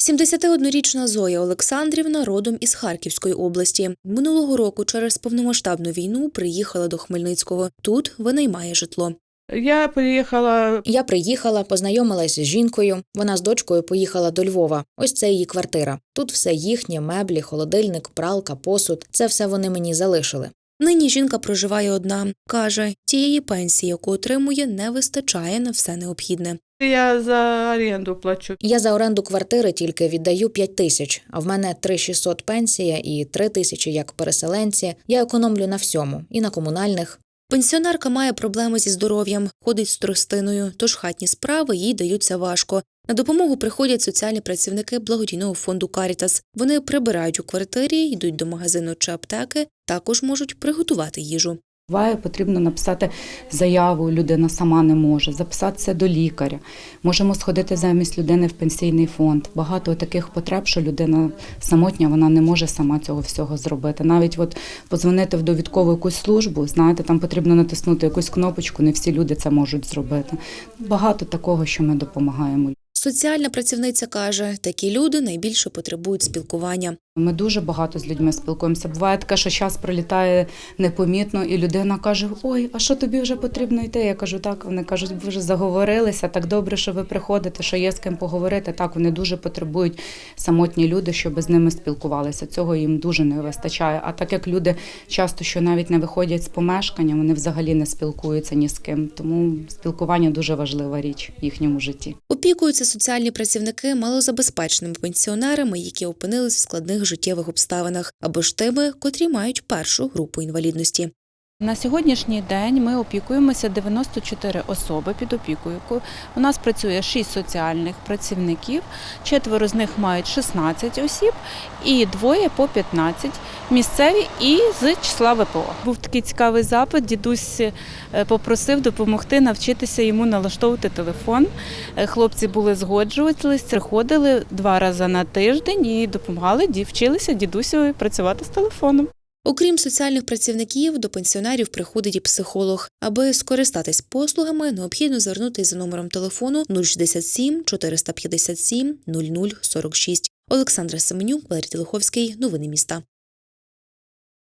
71-річна Зоя Олександрівна родом із Харківської області. Минулого року через повномасштабну війну приїхала до Хмельницького. Тут винаймає житло. Я приїхала Я приїхала, познайомилася з жінкою. Вона з дочкою поїхала до Львова. Ось це її квартира. Тут все їхнє, меблі, холодильник, пралка, посуд. Це все вони мені залишили. Нині жінка проживає одна. каже, тієї пенсії, яку отримує, не вистачає на все необхідне. Я за оренду плачу. Я за оренду квартири тільки віддаю 5 тисяч, а в мене 3600 пенсія і 3 тисячі як переселенці. Я економлю на всьому і на комунальних. Пенсіонерка має проблеми зі здоров'ям, ходить з тростиною, тож хатні справи їй даються важко. На допомогу приходять соціальні працівники благодійного фонду Карітас. Вони прибирають у квартирі, йдуть до магазину чи аптеки, також можуть приготувати їжу. Буває, потрібно написати заяву, людина сама не може, записатися до лікаря. Можемо сходити замість людини в пенсійний фонд. Багато таких потреб, що людина самотня, вона не може сама цього всього зробити. Навіть от подзвонити в довідкову якусь службу, знаєте, там потрібно натиснути якусь кнопочку, не всі люди це можуть зробити. Багато такого, що ми допомагаємо. Соціальна працівниця каже, такі люди найбільше потребують спілкування. Ми дуже багато з людьми спілкуємося. Буває таке, що час пролітає непомітно, і людина каже: Ой, а що тобі вже потрібно йти? Я кажу, так. Вони кажуть, ви вже заговорилися. Так добре, що ви приходите, що є з ким поговорити. Так, вони дуже потребують самотні люди, щоб з ними спілкувалися. Цього їм дуже не вистачає. А так як люди часто що навіть не виходять з помешкання, вони взагалі не спілкуються ні з ким. Тому спілкування дуже важлива річ в їхньому житті. Опікуються соціальні працівники малозабезпеченими пенсіонерами, які опинились в складних життєвих обставинах, або ж тими, котрі мають першу групу інвалідності. На сьогоднішній день ми опікуємося 94 особи під опікою. У нас працює 6 соціальних працівників, четверо з них мають 16 осіб і двоє по 15 місцеві і з числа ВПО. Був такий цікавий запит. Дідусь е, попросив допомогти навчитися йому налаштовувати телефон. Е, Хлопці були згоджувались, приходили два рази на тиждень і допомагали, вчилися дідусю працювати з телефоном. Окрім соціальних працівників, до пенсіонерів приходить і психолог. Аби скористатись послугами, необхідно звернутися за номером телефону 067 457 0046. Олександра Семенюк, Валерій Телеховський. Новини міста.